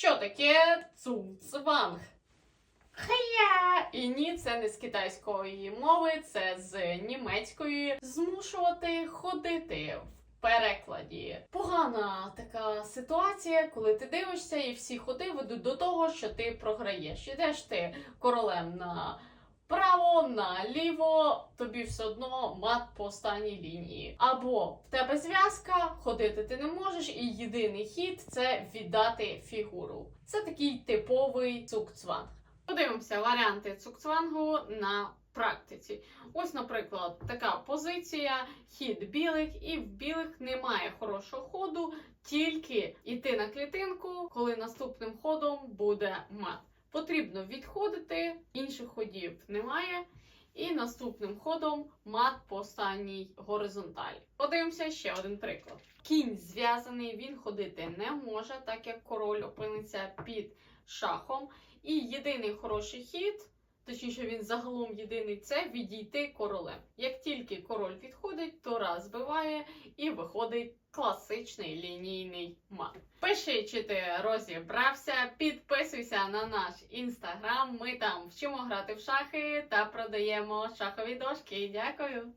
Що таке цуцванг? Хая! І ні, це не з китайської мови, це з німецької. Змушувати ходити в перекладі. Погана така ситуація, коли ти дивишся, і всі ходи ведуть до того, що ти програєш. Ідеш ти королем на право, наліво, тобі все одно мат по останній лінії. Або в тебе зв'язка, ходити ти не можеш, і єдиний хід це віддати фігуру. Це такий типовий цукцванг. Подивимося варіанти цукцвангу на практиці. Ось, наприклад, така позиція, хід білих, і в білих немає хорошого ходу, тільки йти на клітинку, коли наступним ходом буде мат. Потрібно відходити, інших ходів немає. І наступним ходом мат по останній горизонталі. Подивимося ще один приклад. Кінь зв'язаний, він ходити не може, так як король опиниться під шахом. І єдиний хороший хід, точніше, він загалом єдиний, це відійти королем. Як тільки король відходить, то збиває і виходить класичний лінійний мат. Пиши, чи ти розібрався, підписуйся на наш інстаграм. Ми там вчимо грати в шахи та продаємо шахові дошки. Дякую!